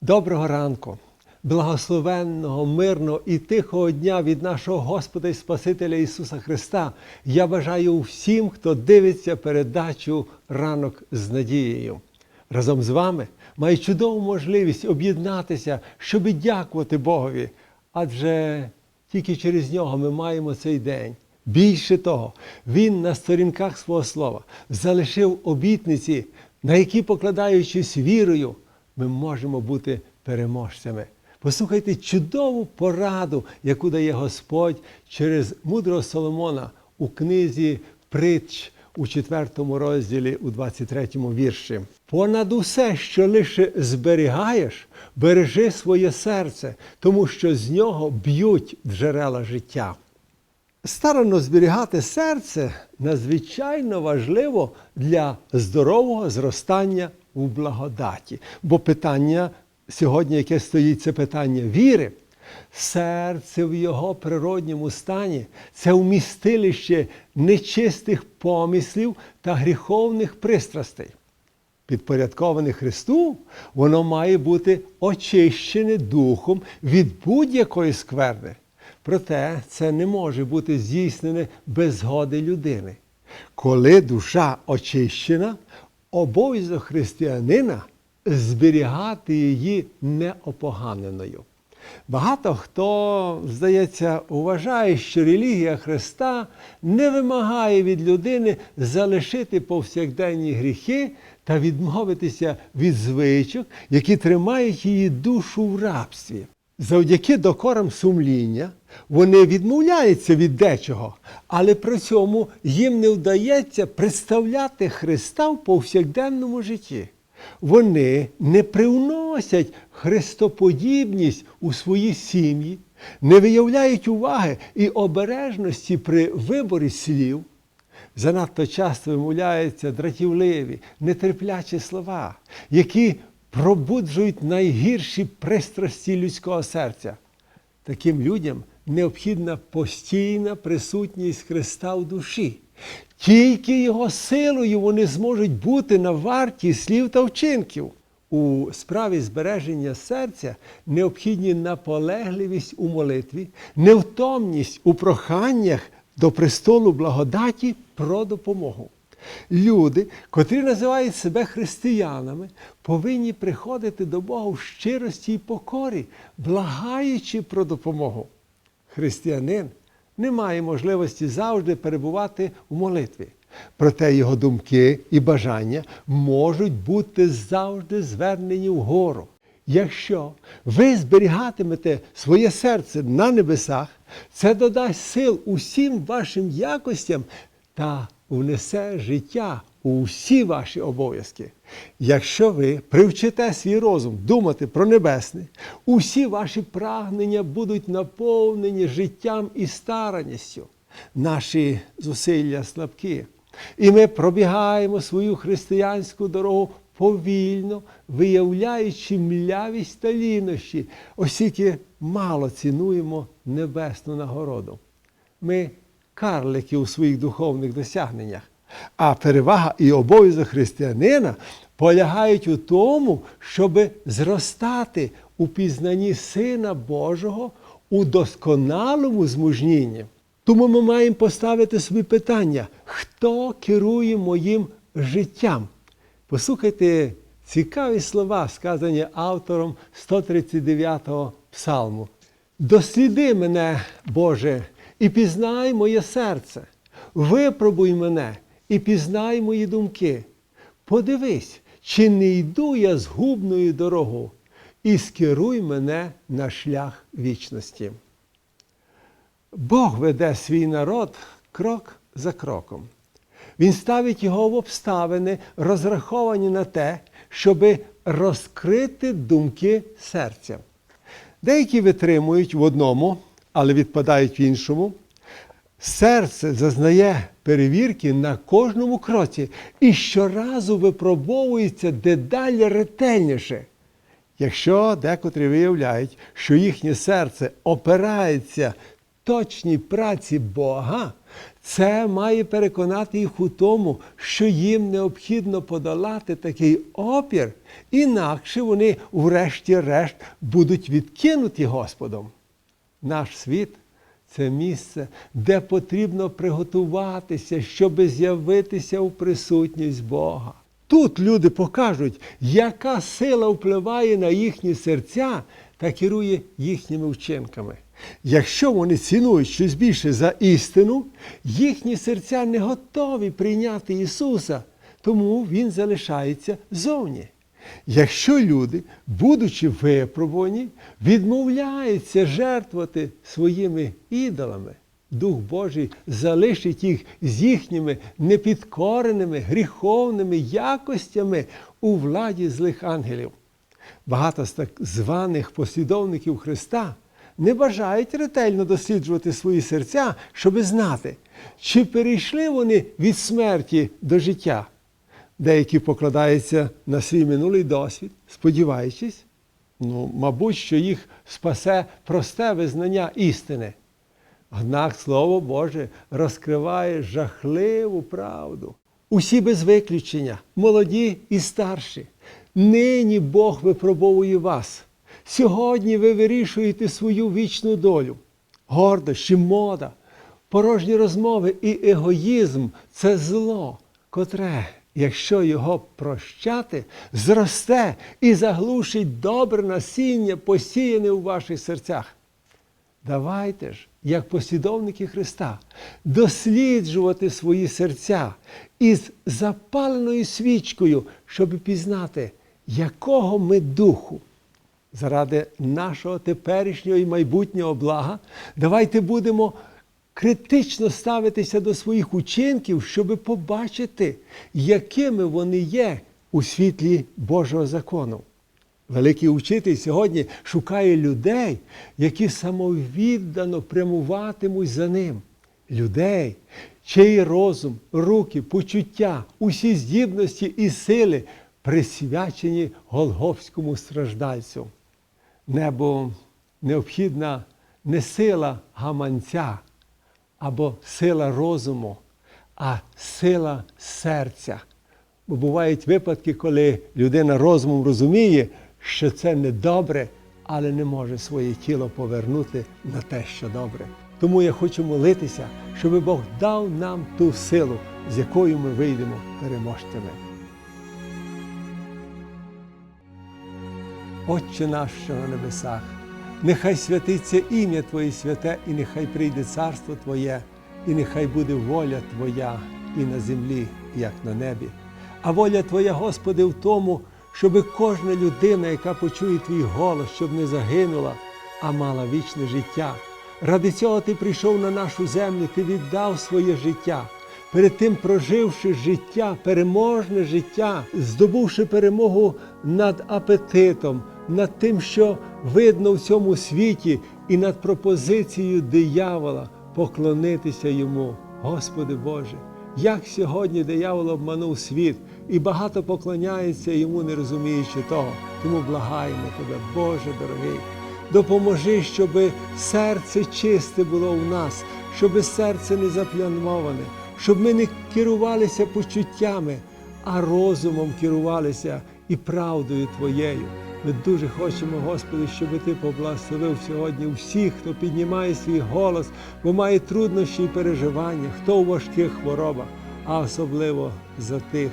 Доброго ранку, благословенного, мирного і тихого дня від нашого Господа і Спасителя Ісуса Христа. Я бажаю всім, хто дивиться передачу ранок з надією. Разом з вами маю чудову можливість об'єднатися, щоб дякувати Богові. Адже тільки через нього ми маємо цей день. Більше того, він на сторінках свого слова залишив обітниці, на які, покладаючись вірою, ми можемо бути переможцями. Послухайте чудову пораду, яку дає Господь через мудрого Соломона у книзі Притч у 4 розділі, у 23 вірші. Понад усе, що лише зберігаєш, бережи своє серце, тому що з нього б'ють джерела життя. Старано зберігати серце надзвичайно важливо для здорового зростання у благодаті. Бо питання сьогодні, яке стоїть, це питання віри. Серце в його природньому стані це вмістилище нечистих помислів та гріховних пристрастей. Підпорядковане Христу, воно має бути очищене духом від будь-якої скверни. Проте це не може бути здійснене без згоди людини. Коли душа очищена, обов'язок християнина зберігати її неопоганеною. Багато хто, здається, вважає, що релігія Христа не вимагає від людини залишити повсякденні гріхи та відмовитися від звичок, які тримають її душу в рабстві. Завдяки докорам сумління вони відмовляються від дечого, але при цьому їм не вдається представляти Христа в повсякденному житті. Вони не привносять христоподібність у свої сім'ї, не виявляють уваги і обережності при виборі слів. Занадто часто вимовляються дратівливі, нетерплячі слова, які пробуджують найгірші пристрасті людського серця. Таким людям необхідна постійна присутність Христа в душі. Тільки Його силою вони зможуть бути на варті слів та вчинків. У справі збереження серця необхідні наполегливість у молитві, невтомність у проханнях до престолу благодаті про допомогу. Люди, котрі називають себе християнами, повинні приходити до Бога в щирості і покорі, благаючи про допомогу. Християнин не має можливості завжди перебувати в молитві. Проте його думки і бажання можуть бути завжди звернені вгору. Якщо ви зберігатимете своє серце на небесах, це додасть сил усім вашим якостям та внесе життя у всі ваші обов'язки. Якщо ви привчите свій розум думати про небесне, усі ваші прагнення будуть наповнені життям і старанністю. Наші зусилля слабкі. І ми пробігаємо свою християнську дорогу повільно, виявляючи млявість та лінощі, оскільки мало цінуємо небесну нагороду. Ми карлики у своїх духовних досягненнях. А перевага і обов'язок християнина полягають у тому, щоб зростати у пізнанні Сина Божого у досконалому змужнінні. Тому ми маємо поставити собі питання, хто керує моїм життям? Послухайте цікаві слова, сказані автором 139-го псалму. Досліди мене, Боже, і пізнай моє серце, випробуй мене і пізнай мої думки. Подивись, чи не йду я згубною дорогою, і скеруй мене на шлях вічності. Бог веде свій народ крок за кроком. Він ставить його в обставини, розраховані на те, щоб розкрити думки серця. Деякі витримують в одному, але відпадають в іншому. Серце зазнає перевірки на кожному кроці і щоразу випробовується дедалі ретельніше. Якщо декотрі виявляють, що їхнє серце опирається точній праці Бога, це має переконати їх у тому, що їм необхідно подолати такий опір, інакше вони, врешті-решт, будуть відкинуті Господом. Наш світ це місце, де потрібно приготуватися, щоб з'явитися у присутність Бога. Тут люди покажуть, яка сила впливає на їхні серця та керує їхніми вчинками. Якщо вони цінують щось більше за істину, їхні серця не готові прийняти Ісуса, тому Він залишається зовні. Якщо люди, будучи випробувані, відмовляються жертвувати своїми ідолами, Дух Божий залишить їх з їхніми непідкореними гріховними якостями у владі злих ангелів. Багато з так званих послідовників Христа не бажають ретельно досліджувати свої серця, щоби знати, чи перейшли вони від смерті до життя. Деякі покладаються на свій минулий досвід, сподіваючись, ну, мабуть, що їх спасе просте визнання істини. Однак Слово Боже розкриває жахливу правду. Усі без виключення, молоді і старші. Нині Бог випробовує вас. Сьогодні ви вирішуєте свою вічну долю. Гордощі, мода, порожні розмови і егоїзм це зло, котре, якщо його прощати, зросте і заглушить добре насіння, посіяне у ваших серцях. Давайте ж, як послідовники Христа, досліджувати свої серця із запаленою свічкою, щоб пізнати, якого ми духу. Заради нашого теперішнього і майбутнього блага, давайте будемо критично ставитися до своїх учинків, щоб побачити, якими вони є у світлі Божого закону. Великий учитель сьогодні шукає людей, які самовіддано прямуватимуть за ним. Людей, чиї розум, руки, почуття, усі здібності і сили присвячені Голговському страждальцю. Небо необхідна не сила гаманця або сила розуму, а сила серця. Бо бувають випадки, коли людина розумом розуміє, що це не добре, але не може своє тіло повернути на те, що добре. Тому я хочу молитися, щоб Бог дав нам ту силу, з якою ми вийдемо переможцями. Отче наш, що на небесах, нехай святиться ім'я Твоє святе, і нехай прийде царство Твоє, і нехай буде воля Твоя і на землі, як на небі. А воля Твоя, Господи, в тому, щоб кожна людина, яка почує Твій голос, щоб не загинула, а мала вічне життя. Ради цього Ти прийшов на нашу землю, Ти віддав своє життя. Перед тим проживши життя, переможне життя, здобувши перемогу над апетитом, над тим, що видно в цьому світі, і над пропозицією диявола поклонитися йому, Господи Боже. Як сьогодні диявол обманув світ і багато поклоняється йому, не розуміючи того. Тому благаємо тебе, Боже дорогий, допоможи, щоб серце чисте було в нас, щоб серце не заплямоване, щоб ми не керувалися почуттями, а розумом керувалися і правдою Твоєю. Ми дуже хочемо, Господи, щоб Ти поблагословив сьогодні всіх, хто піднімає свій голос, бо має труднощі і переживання, хто у важких хворобах, а особливо за тих,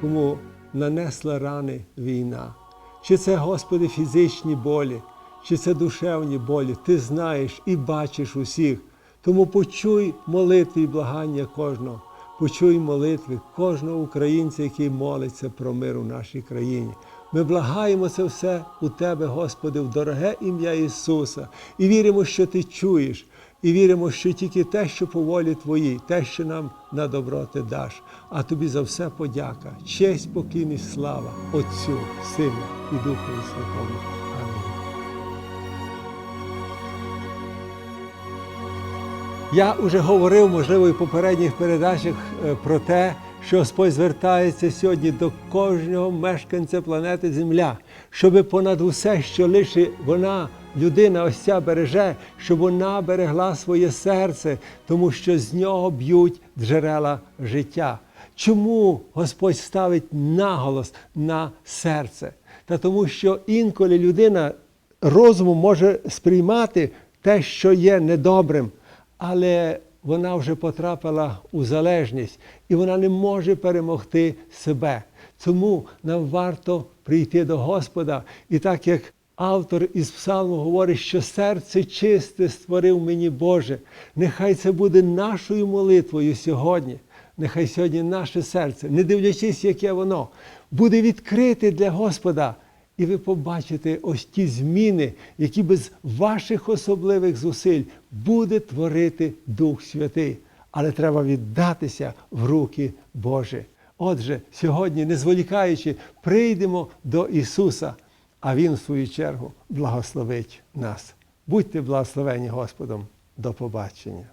кому нанесла рани війна. Чи це, Господи, фізичні болі, чи це душевні болі, Ти знаєш і бачиш усіх. Тому почуй молитви і благання кожного, почуй молитви кожного українця, який молиться про мир у нашій країні. Ми благаємо це все у Тебе, Господи, в дороге ім'я Ісуса, і віримо, що Ти чуєш, і віримо, що тільки те, що по волі Твоїй, те, що нам на добро Ти даш. А тобі за все подяка, честь, покійність, слава Отцю, Сину і Духові Святому. Я вже говорив, можливо, і в попередніх передачах е, про те, що Господь звертається сьогодні до кожного мешканця планети Земля, щоб понад усе, що лише вона людина ось ця береже, щоб вона берегла своє серце, тому що з нього б'ють джерела життя. Чому Господь ставить наголос на серце? Та тому, що інколи людина розумом може сприймати те, що є недобрим, але вона вже потрапила у залежність і вона не може перемогти себе. Тому нам варто прийти до Господа. І так як автор із Псалму говорить, що серце чисте створив мені Боже, нехай це буде нашою молитвою сьогодні. Нехай сьогодні наше серце, не дивлячись, яке воно, буде відкрите для Господа. І ви побачите ось ті зміни, які без ваших особливих зусиль буде творити Дух Святий. Але треба віддатися в руки Божі. Отже, сьогодні, не зволікаючи, прийдемо до Ісуса, а Він, в свою чергу, благословить нас. Будьте благословені Господом. До побачення.